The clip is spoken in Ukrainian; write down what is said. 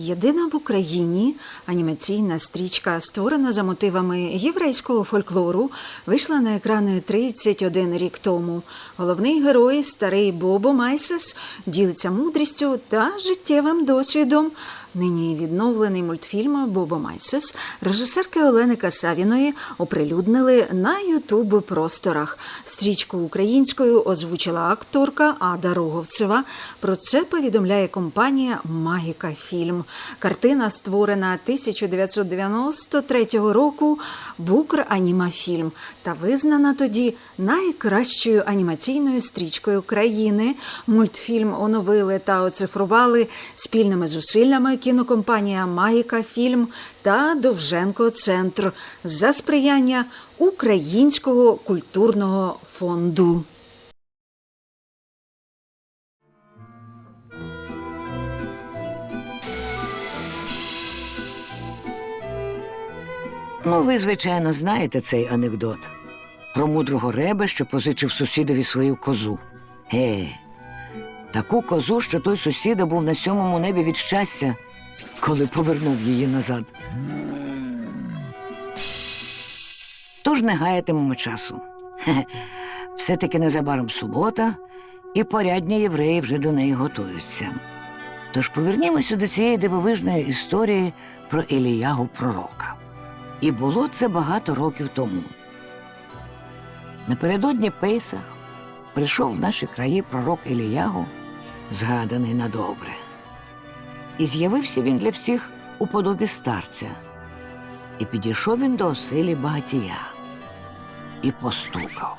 Єдина в Україні анімаційна стрічка, створена за мотивами єврейського фольклору, вийшла на екрани 31 рік тому. Головний герой, старий Бобо Майсес, ділиться мудрістю та життєвим досвідом. Нині відновлений мультфільм Бобо Майсес режисерки Олени Касавіної оприлюднили на Ютуб просторах. Стрічку українською озвучила акторка Ада Роговцева. Про це повідомляє компанія Магіка Фільм. Картина створена 1993 року в Укранімафільм та визнана тоді найкращою анімаційною стрічкою країни. Мультфільм оновили та оцифрували спільними зусиллями кінокомпанія Магіка Фільм та Довженко Центр за сприяння Українського культурного фонду. Ну, ви, звичайно, знаєте цей анекдот про мудрого реба, що позичив сусідові свою козу. Ге, таку козу, що той сусіда був на сьомому небі від щастя, коли повернув її назад. Тож не гаятимемо часу. Все-таки незабаром субота, і порядні євреї вже до неї готуються. Тож повернімося до цієї дивовижної історії про Еліягу пророка. І було це багато років тому. Напередодні Пейсах прийшов в наші краї пророк Еліягу, згаданий на добре. І з'явився він для всіх у подобі старця. І підійшов він до оселі багатія і постукав.